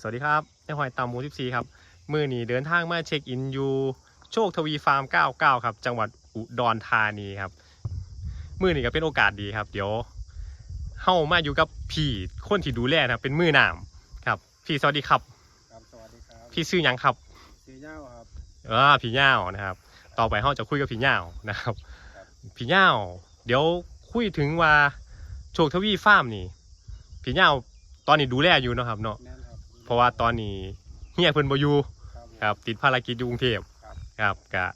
สวัสดีครับในหอยตามหมู14ครับ มือนี้เดินทางมาเช็คอินอยู่โชคทวีฟาร์ม 99 ครับ จังหวัดอุดรธานีครับ มือนี้ก็เป็นโอกาสดีครับ เดี๋ยวเฮามาอยู่กับพี่คนที่ดูแลนะครับ เป็นมือหนามครับ พี่สวัสดีครับ ครับสวัสดีครับพี่ซื้อหยังครับชื่อเย้าครับอ่าพี่ย่าวนะครับ ต่อไปเฮาจะคุยกับพี่ย่าวนะครับครับ พี่ย่าวเดี๋ยวคุยถึงว่าโชคทวีฟาร์มนี่พี่ย่าวตอนนี้ดูแลอยู่เนาะครับเนาะแม่นครับ เพราะว่าตอนนี้เฮียเพิ่นบ่อยู่ครับครับติดภารกิจอยู่กรุงเทพครับครับกะ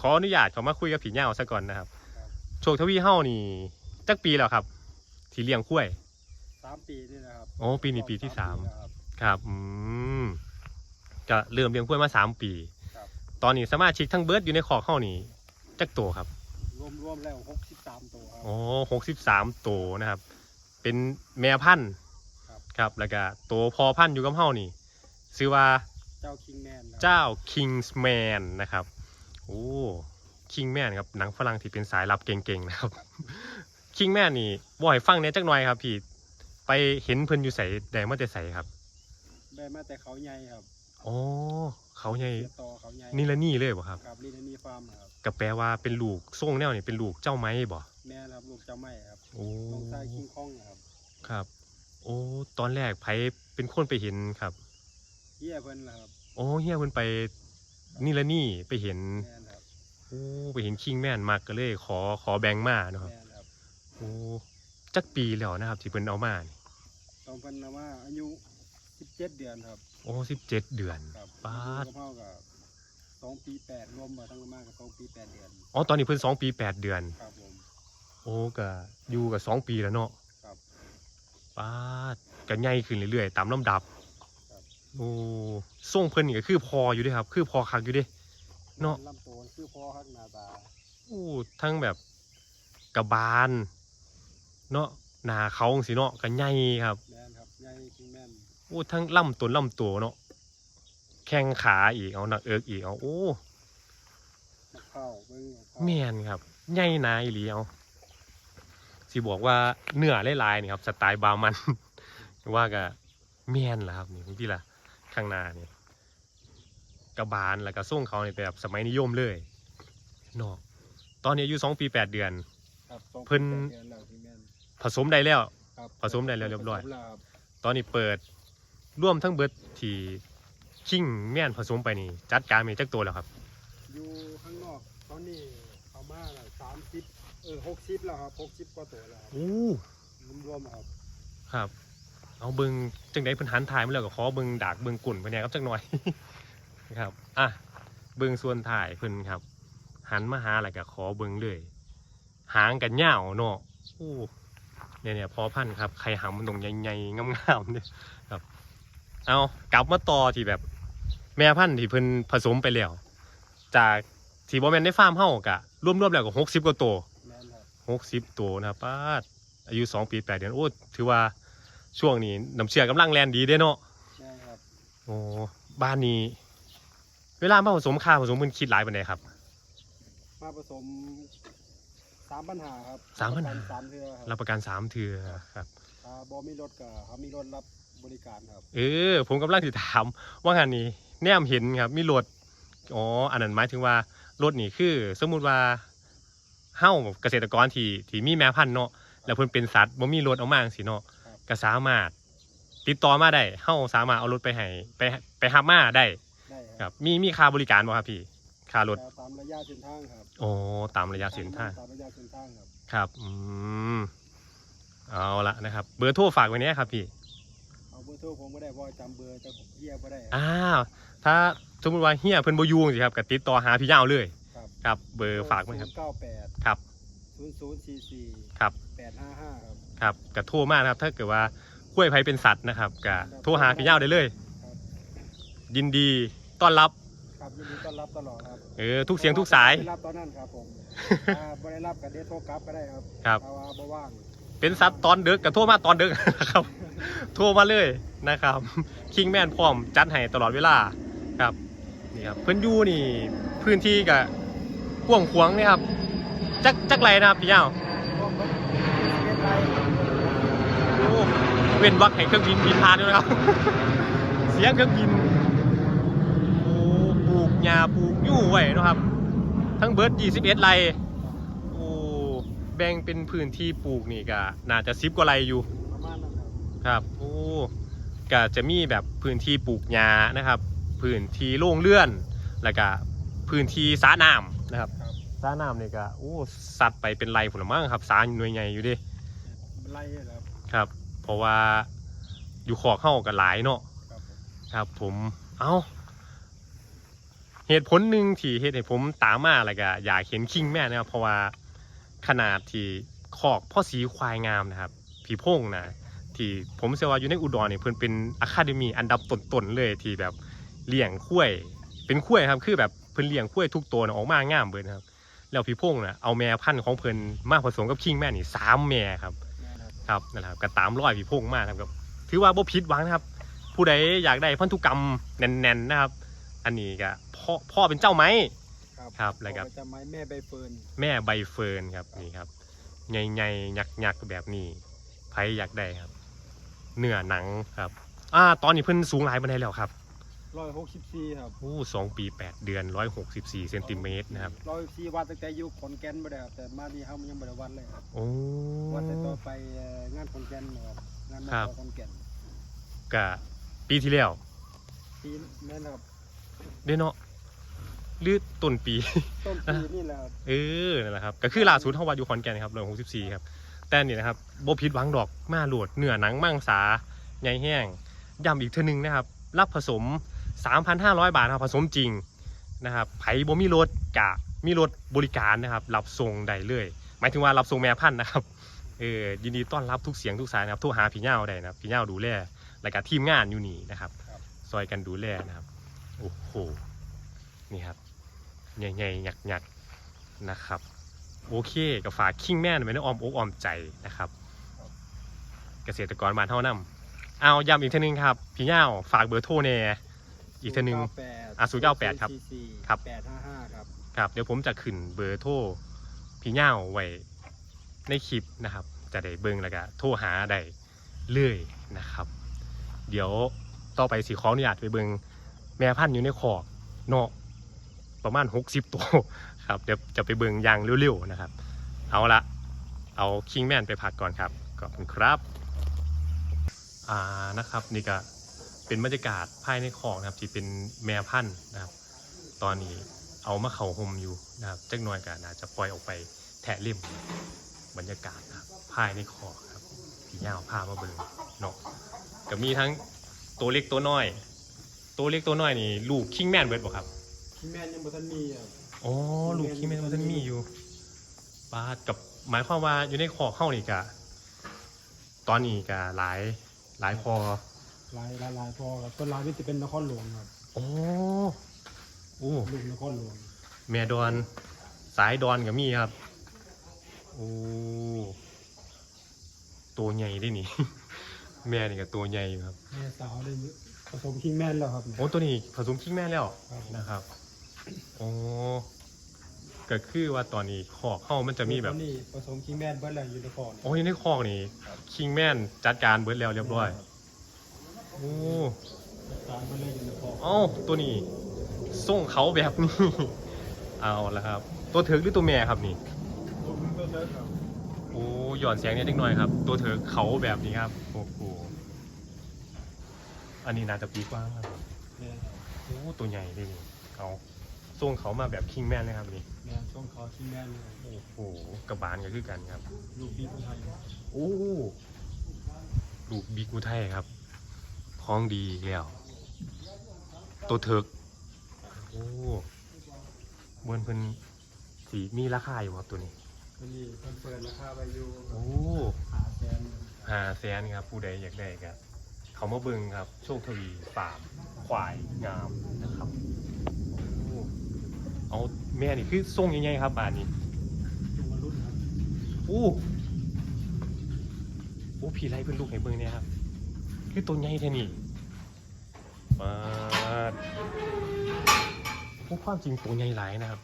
ขออนุญาตเขามาคุยกับผีเหย้าซะก่อนนะครับครับโชคทวีเฮานี่จักปีแล้วครับ ที่เลี้ยงกล้วยสามปีนี่นะครับโอ้ปีนี้ปีที่สามแล้วครับครับอืมก็เริ่มเลี้ยงกล้วยมาสามปีครับตอนนี้สมาชิกทั้งเบิร์ดอยู่ในคอกเฮานี่จักตัวครับ รวมรวมแล้วหกสิบสามตัวครับโอ้หกสิบสามตัวนะครับ เป็นแม่พันธุ์ ครับครับแล้วก็ตัวพอพันธุ์อยู่กับเฮานี่ชื่อว่าเจ้าคิงแมนครับเจ้า Kingsman นะครับโอ้ Kingman ครับหนังฝรั่งที่เป็นสายลับเก่งๆนะครับ Kingman นี่บ่อยฟังเนี่ยจักหน่อยครับพี่ไปเห็นเพิ่นอยู่ใส่แดงมาแต่ใส่ครับได้มาแต่เขาใหญ่ครับอ๋อเขาใหญ่เสียต่อเขาใหญ่นี่ละนี่เลยบ่ครับครับลินนี่ฟาร์มครับก็แปลว่าเป็นลูกทรงแนวนี่เป็นลูกเจ้าไม้บ่แม่ครับลูกเจ้าไม้ครับโอ้น้องชายคิงคองครับครับ โอ้ตอนแรกไผเป็นคนไปเห็นครับเยี่ยเพิ่นล่ะครับโอ้เฮียเพิ่นไปนี่ละนี่ไปเห็นแม่นครับโอ้ไปเห็น Kingman มักก็เลยขอขอแบ่งมาเนาะครับแม่นครับโอ้จักปีแล้วนะครับที่เพิ่นเอามานี่ตอนเพิ่นนะว่าอายุสิบเจ็ดเดือนครับโอ้สิบเจ็ดเดือน ครับปาดอายุกับเท่ากับสองปีแปดรวมมาทั้งมากกับสองปีแปดเดือนอ๋อตอนนี้เพิ่นสองปีแปดเดือน ครับผมโอ้ก็อยู่กับสองปีแล้วเนาะครับ ป้าดก็ใหญ่ขึ้นเรื่อยๆตามลำดับครับโอ้ส่งเพิ่นนี่ก็คือพออยู่เด้ครับ คือพอคักอยู่เด้เนาะลำตัวคือพ่อฮักหนาตาโอ้ทั้งแบบกระบาลเนาะหน้าเขาจังซี่เนาะก็ใหญ่ครับแม่นครับใหญ่คิงแม่นโอ้ทั้งลำต้นลำตัวเนาะแข้งขาอีกเอาหนักเอิกอีกเอาโอ้มะเข้าวเบิ้งมะเข้าแม่นครับใหญ่นาอีหลีเอา สิบอกว่าเนื้อหลายๆนี่ครับสไตล์บาร์มัน ว่าก็แม่นล่ะครับนี่พี่ล่ะข้างหน้านี่กระบาลแล้วก็ส่งเขานี่แบบสมัยนิยมเลยเนาะตอนนี้อายุสองปีแปดเดือน ครับสองเพิ่น แปดดือนแล้วคิงแม่นผสมได้แล้ว ครับผสมได้แล้วเรียบร้อย ผสมแล้วครับตอนนี้เปิดร่วมทั้งเบิดที่คิงแม่นผสมไปนี่จัดการมีจักตัวแล้วครับ อยู่ข้างนอกตอนนี้เอามาสามสิบ เออหกสิบแล้วครับหกสิบกว่าตัวแล้วครับอู้รวมๆครับครับ เอาเบิงจังไดเพิ่นหันถ่ายมาแล้วก็ขอเบิงดากเบิงกุ่นเพิ่นเนี่ยครับจักหน่อยครับอะเบิงส่วนถ่ายเพิ่นครับ หันมาหาแล้วก็ขอเบิงเลยหางกันยาวเนาะอู้เนี่ยเนี่ยพอพันธุ์ครับใครหำมันตรงใหญ่ๆงามๆเนี่ยครับ เอากลับมาต่อที่แบบ แม่พันธุ์ที่เพิ่นผสมไปแล้วจากที่บ่แม่นในฟาร์มเฮากะรวมๆแล้วก็60กว่าตัวแม่นครับ หกสิบตัวนะครับป้าดอายุสองปีแปดเดือนโอ้ถือว่าช่วงนี้น้ำเชื่อกำลังแลนดีเด้เนาะแม่นครับโอ้บ้านนี้ เวลามาผสมค่าผสมมันคิดหลายปานใดครับมาผสมสามปัญหาครับสามปัญหาสามเทือครัรับบประกันสามเทือครับถ้าบอมีรถก็เขามีรถรับบริการครับ เออ ผมกำลังสิถาม ว่างานนี้แนมเห็นครับ มีรถอ๋ออันนั้นหมายถึงว่ารถนี่คือ สมมุติว่า เฮ้าเกษตรกรที่ที่มีแม่พันธุ์เนาะแล้วเพิ่นเป็นสัตว์บ่มีรถเอามาจังซี่เนาะครับก็สามารถติดต่อมาได้เฮ้าสามารถเอารถไปให้ไปไปหับมาได้ได้ครับมีมีค่าบริการบ่ครับพี่ค่ารถตามระยะเส้นทางครับโอ้ตามระยะเส้นทาง ตามระยะเส้นทางครับครับอืมเอาละนะครับ เบอร์โทรฝากไว้เนี้ยครับพี่ เอาเบอร์โทรผมไม่ได้เพราะจำเบอร์แต่เฮียไม่ได้อ้าว ถ้าสมมติว่าเฮียเพิ่นบ่อยู่สิครับก็ติดต่อหาพี่ยาวเลย ครับครับเบอร์ฝากไว้ครับ เก้าแปดครับ ศูนย์ศูนย์สี่สี่ครับ แปดห้าห้าครับ ครับก็โทรมานะครับ ถ้าเกิดว่าห้วยไผเป็นสัตว์นะครับก็โทรหาพี่ยาวได้เลย ครับยินดีต้อนรับ ครับยินดีต้อนรับตลอดครับเออทุกเสียงทุกสายได้รับตอนนั้นครับผมถ้าไม่ได้รับก็เดทโทรกลับก็ได้ครับครับถ้าว่าบ่ว่างเป็นสัตว์ตอนดึกก็โทรมาตอนดึกนะครับ โทรมาเลยนะครับ คิงแมนพร้อมจัดให้ตลอดเวลาครับนี่ครับเพิ่นอยู่นี่พื้นที่กับ กว้างขวางนี่ครับ จักจักไรนะครับพี่เป็นไรโอ้เว้นวักให้เครื่องบินบินผ่านด้วยนะครับ เสียงเครื่องบินโอ้ปลูกหญ้าปลูกยู่ไว้นะครับ ทั้งเบิร์ด21ไร่โอ้แบ่งเป็นพื้นที่ปลูกนี่ก็น่าจะ10กว่าไรอยู่ครับโอ้ก็จะมีแบบพื้นที่ปลูกหญ้านะครับ พื้นที่โล่งเลื่อน แล้วก็พื้นที่สระน้ำนะครับ สระน้ำนี่ก็โอ้สัตว์ไปเป็นไรผลมั้งครับสาหน่วยใหญ่อยู่เดิไล่ครับครับ เพราะว่าอยู่ขอกเข้ากันหลายเนาะครับผมครับผมเอาเหตุผลหนึ่งที่เหตุให้ผมตามมาอะไรก็อยากเห็นคิงแม่นะครับเพราะว่าขนาดที่คอกพ่อสีควายงามนะครับ ผีโพงนะที่ผมเชื่อว่าอยู่ในอุดรเนี่ยเพิ่นเป็นอะคาเดมีอันดับต้นๆเลยที่แบบเลี้ยงคุ้ยเป็นคุ้ยครับ คือแบบเพิ่นเลี้ยงคุ้ยทุกตัวน่ะออกมางามเบิดนะครับ แล้วพี่พงษ์น่ะเอาแม่พันธุ์ของเพิ่นมาผสมกับคิงแม่นี่สามแม่ครับแม่นะครับครับนั่นแหละครับก็ตามรอยพี่พงษ์มากครับ ถือว่าบ่ผิดหวังนะครับ ผู้ใดอยากได้พันธุกรรมแน่นๆนะครับ อันนี้ก็พ่อพ่อเป็นเจ้าไหม ครับครับแล้วครับพ่อจะไม้แม่ใบเฟิร์นแม่ใบเฟิร์นครับนี่ครับใหญ่ๆหยักๆแบบนี้ใครอยากได้ครับ เนื้อหนังครับ อ่า ตอนนี้เพิ่นสูงหลายบันไดแล้วครับ ร้อยหกสิบสี่ครับโอ้สองปีแปดเดือนร้อยหกสิบสี่เซนติเมตรนะครับร้อยสี่วัดตั้งแต่อยู่ขอนแก่นบ่ได้ครับแต่มานี่เฮามันยังบ่ได้วัดเลยครับโอ้วัดแต่ต่อไปเอ่องานขอนแก่นนะครับงานมครับขขอนแก่นกะปีที่แล้วปีแม่นนะครับเด้เนาะหรือต้นปีต้นปีนี่แหละครับเออนั่นแหละครับก็คือล่าสุดเฮาวัดอยู่ขอนแก่นครับร้อยหกสิบสี่ครับแต่นี่นะครับบ่ผิดหวังดอกมาโหลดเนื้อหนังมังสาใหญ่แห้งย้ำอีกเทื่อนึงนะครับรับผสม 3,500 บาทครับผสมจริงนะครับไผบ่มีรถกะมีรถบริการนะครับรับส่งได้เลย หมายถึงว่ารับส่งแม่พันธุ์นะครับเออยินดีต้อนรับทุกเสียงทุกสายนะครับโทรหาพี่เหย้าได้นะครับพี่เหย้าดูแลแล้วก็ทีมงานอยู่นี่นะครับซอยกันดูแลนะครับโอ้โหนี่ครับใหญ่ๆหยักๆนะครับโอเคกับฝากคิงแม่นไว้ในอ้อมอกอ้อมใจนะครับ เกษตรกรบ้านเท่านำเอาย้ำอีกทีนึงครับ พี่เหย้าฝากเบอร์โทรแน่ อีกเทีนึงอะ098ครับครับ แปดห้าห้าครับ ครับ เดี๋ยวผมจะขึ้นเบอร์โทรพี่เหย้าไว้ในคลิปนะครับ จะได้เบิ่งแล้วก็โทรหาได้เรื่อยนะครับ เดี๋ยวต่อไปสิขออนุญาตไปเบิ่งแม่พันธุ์อยู่ในคอกเนาะประมาณ 60 ตัวครับเดี๋ยวจะไปเบิ่งอยางเร็วๆนะครับ เอาละเอาคิงแมนไปพักก่อนครับขอบคุณครับ อ่านะครับนี่ก็ เป็นบรรยากาศภายในคอกนะครับที่เป็นแม่พันธุ์นะครับ ตอนนี้เอามาเข่าหมอยู่นะครับจักหน่อยก็น่าจะปล่อยออกไปแทะเล่มบรรยากาศนะครับภายในคอกครับพี่ยาวพามาเบิ่งเนาะก็มีทั้งตัวเล็กตัวน้อย ตัวเล็กตัวน้อยนี่ลูกคิงแมนเบิร์ดบ่ครับพี่แม่นยังบ่ทันมีครับอ๋อลูกคิงแมนมันมีอยู่ปาดกับหมายความว่าอยู่ในคอกเข้านี่กะตอนนี้กะหลายหลายพอห ลายหลายหลายพอครับต้นลายนี่จะเป็นนครหลวงครับโอ้โอ้ลูกนครหลวงแม่ดอน สายดอนก็มีครับ โอ้ตัวใหญ่ได้นี่ แม่นี่ก็ตัวใหญ่อยู่ครับ แม่สาวได้ผสมคิงแม่นแล้วครับโอ้ตัวนี้ผสมคิงแม่แล้วครับนะครับ โอ้ก็คือว่าตอนนี้คอกเข้ามันจะมีแบบ ตัวนี่ผสมคิงแม่นเบิดแล้วอยู่นครโอ้ยในคอกนี่คิงแม่นจัดการเบิดแล้วเรียบร้อย โอ้ตามเบิดเลยอยู่นครเอ้าตัวนี้ส่งเขาแบบนี้ เอาละครับ ตัวเถิกหรือตัวแม่ครับนี่ ตัวคุณตัวเลิศครับโอ้หย่อนเสียงนิดหน่อยครับ ตัวเถิกเขาแบบนี้ครับโอ้โหอันนี้น่าจะปีกว้างครับแม่โอ้ตัวใหญ่เลยนี่เขาส่งเขามาแบบคิงแม่นเลยครับนี่แม่ช่วงเขาคิงแม่นเลย โอ้โหกระบาลก็คือกันครับ ลูกพี่ผู้ไทยโอ้ลูกบิ๊กอุทัยครับ ท้องดีอีกแล้ว ตัวเถิกโอ้เบิ้นเพิ่นสีมีราคาอยู่ครับตัวนี้ตัวนี้เพิ่นเปิดราคาไปอยู่โอ้หาแสนหาแสนครับ ผู้ใดอยากได้ครับเขามาเบิ่งครับ โชคทวีฟาร์มควายงามนะครับโอ้เอาแม่นี่คือทรงยังไงครับบานนี้ตัวมารุ่นครับ โอ้โอ้ผีไรเพิ่นลูกให้เบิ่งเนี่ยครับ คือตัวใหญ่แท้นี่มาดโอ้ความจริงตัวใหญ่หลายนะครับ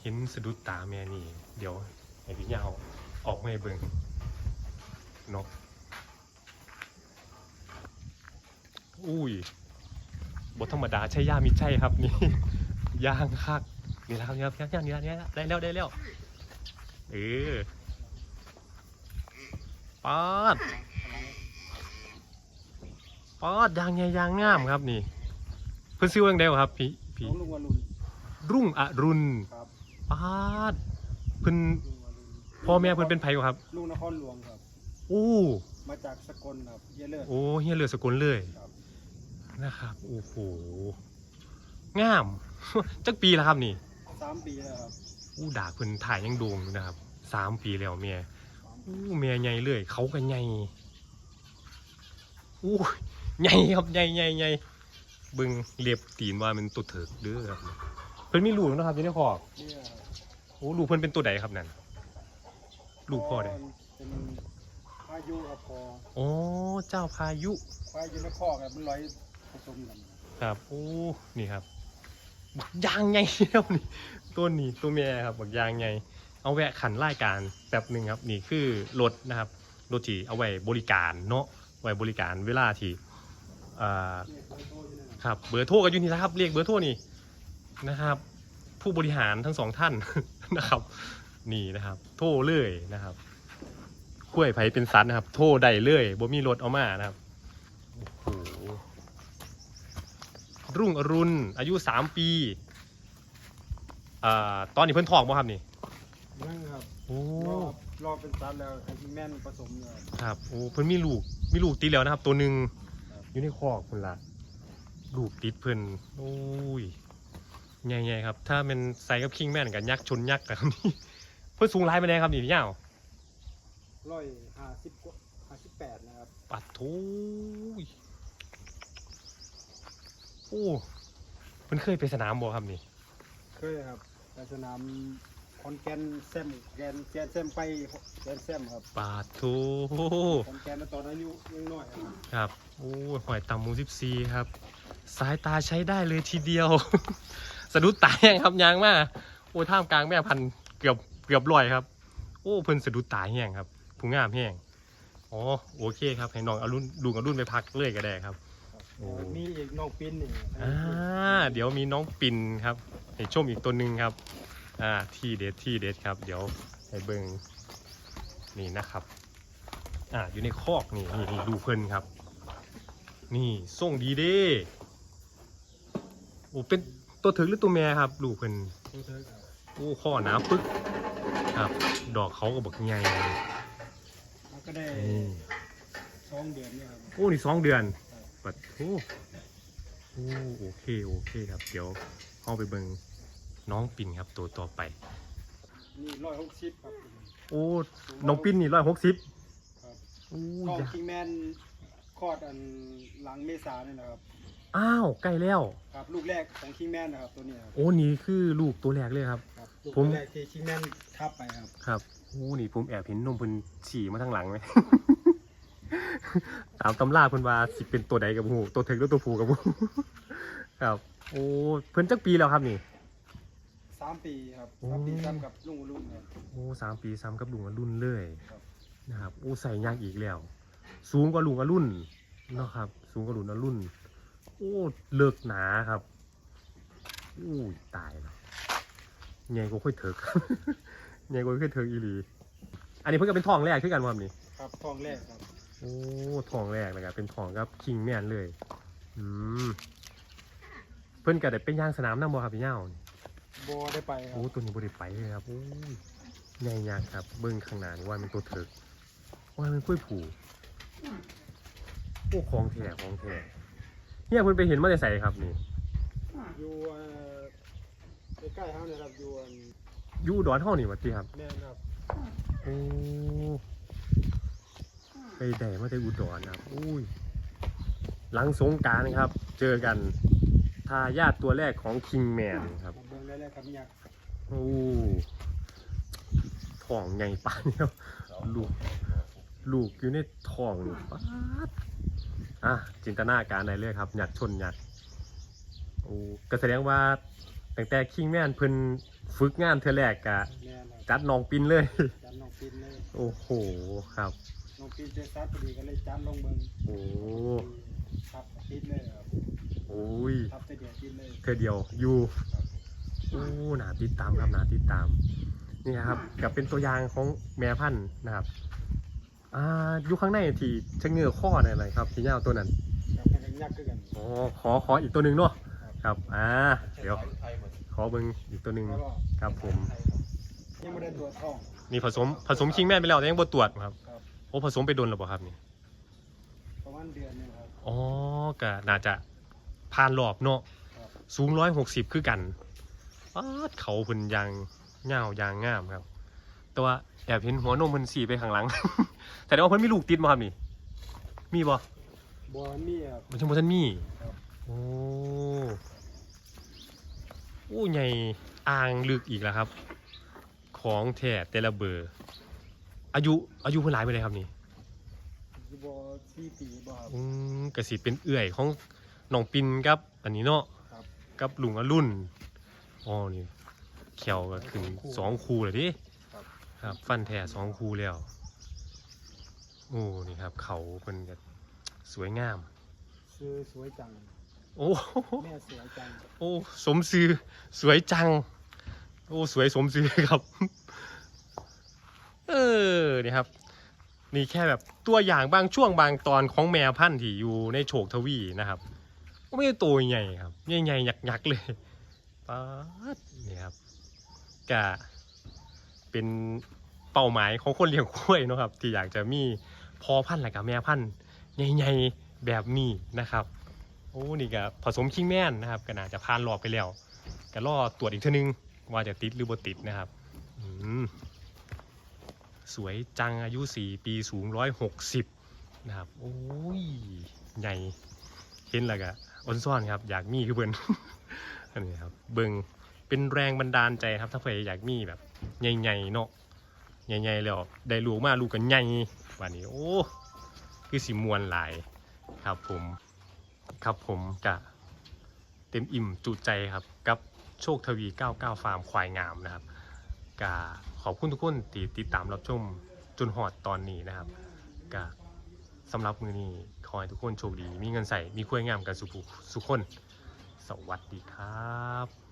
เห็นสะดุดตาแม่นี่ เดี๋ยวให้พี่ยาวออกมาเบิ่งนาะอุ้ยบทธรรมดาใช่ย่ามิใช่ครับนี่ย่างคักนี่แล้วครับย่างนี่แล้วนี่แล้วได้แล้วได้แล้วเออปาด ปาดยางใหญ่ยางงามครับนี่ เพิ่นซื้อว่าจั่งใดวะครับพี่น้พี่องลุงวรุณรุ่งอรุณครับปาดเพิ่นลุงวรุณพ่อแม่เพิ่นเป็นไผวะครับ ลุงนครหลวงครับโอ้มาจากสกลครับเยเลิศ โอ้เฮียเรือสกุลเลยครับ นะครับโอ้โหงาม จักปีแล้วครับนี่ สามปีแล้วครับอู้ดากเพิ่นถ่ายยังโด่งอยู่นะครับสามปีแล้วเมียอู้เมียใหญ่เลย เขาก็ใหญ่อู้ ใหญ่ครับใหญ่ใหญ่ใหญ่เบิ่งเรียบตีนว่ามันตัวเถิกเด้อครับ เพิ่นมีลูกนะครับอยู่ในคอกเนี่ยครับโอ้ลูกเพิ่นเป็นตัวใดครับนั่นลูกพ่อใดเป็นพายุครับพออ๋อเจ้าพายุพายุในคอกครับมันลอยผสมกันครับโอ้นี่ครับบักยางไงแล้วนี่ตัวนี้ตัวแม่ครับบักยางไงเอาแวะขันรายการแป๊บหนึ่งครับ นี่คือรถนะครับรถที่เอาไว้บริการเนาะไว้บริการเวลาที่ อ่าเนี่ยโคโต้อยู่นั่นน่ะครับเบอร์โทรกันอยู่นี่นะครับ เรียกเบอร์โทรนี่นะครับ ผู้บริหารทั้งสองท่านนะครับ นี่นะครับ โทรเลยนะครับคุ้ยไผเป็นซัดนะครับ โทรได้เลยบ่มีรถเอามานะครับโอ้โหรุ่งอรุณอายุสามปีอ่าตอนนี้เพิ่นทองบ่ครับนี่นั่งครับโอ้รอบรอบเป็นซัดแล้วไอ้ที่แม่นผสมเนี่ยครับครับโอ้เพิ่นมีลูกมีลูกติดแล้วนะครับ ตัวหนึ่งครับ อยู่ในคอกเพิ่นละลูกติดเพิ่นโอ้ยใหญ่ๆครับ ถ้าเป็นใส่กับคิงแม่นกับยักษ์ชนยักษ์กับนี่เพิ่นสูงหลายไปไหนใดครับนี่พี่ยาวร้อยห้าสิบกว่าห้าสิบแปดนะครับ ปัดทูยโอ้เพิ่นเคยไปสนามบ่ครับนี่ เคยครับไปสนามค อนแกนแซมแกนแกนแซมไปแกนแซมครับปัดทูคอนแกนตอนอายุยังน้อยครับครับโอ้ยหอยตำหมูสิบซีครับ สายตาใช้ได้เลยทีเดียว สะดุดตาแห้งครับยางมาโอ้ยท่ามกลางแม่พันธุ์เกือบเกือบลอยครับ โอ้เพิ่นสะดุดตาแห้งครับผู้งามแห้งอ๋อโอเคครับให้น้องอรุณลุงอรุณไปพักเลยก็ได้ครับ โอ้ มีอีกน้องปิ้นนี่อ่าเดี๋ยวมีน้องปิ่นครับให้ชมอีกตัวหนึ่งครับ อ่าที่เด็ดที่เด็ดครับ เดี๋ยวให้เบิงนี่นะครับ อ่าอยู่ในคอกนี่นี่นี่ดูเพิ่นครับ นี่ส่งดีเด้โอ้เป็นตัวถึกหรือตัวแม่ครับลูกเพิ่นตัวเธอครับโอ้ข้อหนาปึ๊กครับ ดอกเขาก็บักใหญ่เลยมันก็ได้นี่สองเดือนเนี่ยครับ โอ้นี่สองเดือนปัดโอ้โอ้โอเคโอเคครับ เดี๋ยวเข้าไปเบิง น้องปิ่นครับตัวต่อไป นี่ร้อยหกสิบครับโอ้น้องปิ่นนี่ร้อยหกสิบครับโอ้กล้องยคิงแมนคลอดอันหลังเมษาเนี่ยนะครับอ้าวใกล้แล้ว ครับลูกแรกของคิงแมนนะครับตัวเนี้ยครับโอ้นี่คือลูกตัวแรกเลยครับ ครับลูกผม แรกที่คิงแมนทับไปครับครับโอ้นี่ผมแอบเห็นนมเพิ่นฉี่มาทางหลังไหม ตามตำราเพิ่นว่าสิเป็นตัวใดกับหูตัวเทกหรือตัวผูกับหูครับ โอ้เพิ่นจักปีแล้วครับนี่สามปีครับโอ้สามปีซ้ำกับลุงลุงครับ โอ้สามปีซ้ำกับลุงอรุ่นเลยครับ นะครับโอ้ใส่ยางอีกแล้ว สูงกว่าลุงอรุ่นเนาะครับ สูงกว่าลุงอรุ่นโอ้เลิกหนาครับอู้ยตายแล้วใหญ่กว่าค่อยเถิกใหญ่กว่าค่อยเถิกอีหลีอันนี้เพิ่งก็เป็นทองแรกขึ้นกันวามนี่ครับทองแรกครับโอ้ทองแรกเลยครับเป็นทองครับคิงแมนเลย อืมเพิ่นก็ได้เป็นย่างสนามน้ำบ่ครับพี่เย้านี่ โบได้ไปครัโอ้บตัวนี้บริไปเลยครับโอ้ยใหญ่ยากครับ เบิ้งข้างหน้านี่ว่ามันตัวเถิกว่ามันกล้วยผูโอ้ของแท้ของแท้เนี่ยเพิ่นไปเห็นมาได้ใส่ครับนี่อยู่เอ่อใกล้ๆเฮาเนี่ยครับอยู่อันอยู่อุดอนเฮานี่วัดติครับแม่นครับโอ้ไปได้มาแต่อุดรนะครับอุ้ยหลังสงกรารครับ เจอกันทายาทตัวแรกของคิงแมนครับ มาเบิ่งได้เลยครับเนี่ยโอ้ท้องใหญ่ปานเนี่ยลูก ลูกอยู่ในท้องนี่ป๊าดอะจินตนาการได้เลยครับหยักชนหยักโอ้ก็แสดงว่าตั้งแต่คิงแมนเพิ่นฝึกงานเทอแรกกะแม่นครับจัดน้องปินเลย จันน้องปินเลยโอ้โหครับ น้องปินเจอซัดพอดีก็เลยจันลงเบิ่งโอ้ครับติดเลยครับโอ้ยทับแต่เดียวติดเลยเธอเดียวอยู่ โอ้หนาติดตามครับหนาติดตาม นี่ครับกับเป็นตัวอย่างของแม่พันธุ์นะครับอ่าอยู่ข้างในที่ชะเงือข้อเนี่ยอะไรครับที่ยาวตัวนั้นครับมันก็ยักษ์คือกันอ๋อขอขออีกตัวหนึ่งเนาะครับอ่าเดี๋ยว ขอเบิ้งอีกตัวหนึ่งแล้วก็ครับผมยังไม่ได้ตรวจท้องนี่ผสมผสมคิงแม่นไปแล้วแต่ยังบ่ตรวจครับครับโอ้ผสมไปโดนแล้วบ่ครับนี่ประมาณเดือนหนึงครับอ๋อก็น่าจะผ่านรอบเนาะครับสูงร้อยหกสิบคือกัน ป๊าดเขาเพิ่นยางเงาวยางงามครับ แต่ว่าแอบเห็นหัวนมเพิ่นสีไปข้างหลัง แต่ว่าเพิ่นมีลูกติดบ่ครับนี่ มีบ่บัวมีครับมันจังบ่ทันมีครับโอ้โอ้ใหญ่อ่างลึกอีกแล้วครับ ของแท้แต่ละเบอร์ อายุอายุเพิ่นหลายไปเลยครับนี่บัวสี่ปีบ่ครับอืมกสิเป็นเอื่อยของน้องปินครับ อันนี้เนาะครับกับลุงอรุ่น อ๋อนี่เขียวก็ขึ้นสองคูเลยดิครับครับฟันแท้สองคูแล้ว โอ้นี่ครับ เขาเป็นแบบสวยงาม ซื้อสวยจัง โอ้แม่สวยจัง โอ้สมซื้อสวยจัง โอ้สวยสมซื้อครับ เออนี่ครับนี่แค่แบบตัวอย่างบางช่วงบางตอนของแมวพันธุ์ที่อยู่ในโฉกทวีนะครับก็ไม่ได้ตัวใหญ่ครับใหญ่ๆยักษ์ๆเลย ป๊าดนี่ครับกะเป็นเป้าหมายของคนเลี้ยงกล้วยนะครับ ที่อยากจะมีพอพันธุ์และกับแม่พันธุ์ใหญ่ๆแบบนี้นะครับโอ้นี่ก็ผสมคิงแม่นนะครับก็น่าจะผ่านรอบไปแล้วก็รอตรวจอีกทีนึงว่าจะติดหรือบ่ติดนะครับอืมสวยจังอายุ 4 ปีสูง 160 นะครับ โอ้ย ใหญ่ เห็นแล้วก็ออนซ่อนครับ อยากมีคือเบิ่น อันนี้ครับ เบิงเป็นแรงบันดาลใจครับ ถ้าใครอยากมีแบบใหญ่ๆเนาะใหญ่ๆแล้วได้ลูกมาลูกกันใหญ่วันนี้โอ้คือสิมวนหลายครับผมครับผมกะเต็มอิ่มจุใจครับ กับโชคทวี 99 ฟาร์มควายงามนะครับกะขอบคุณทุกคนที่ติดตามรับชมจนหอดตอนนี้นะครับกะสำหรับมือนี้ขอให้ทุกคนโชคดี มีเงินใส่มีควายงามกันสุขสุขคน สวัสดีครับ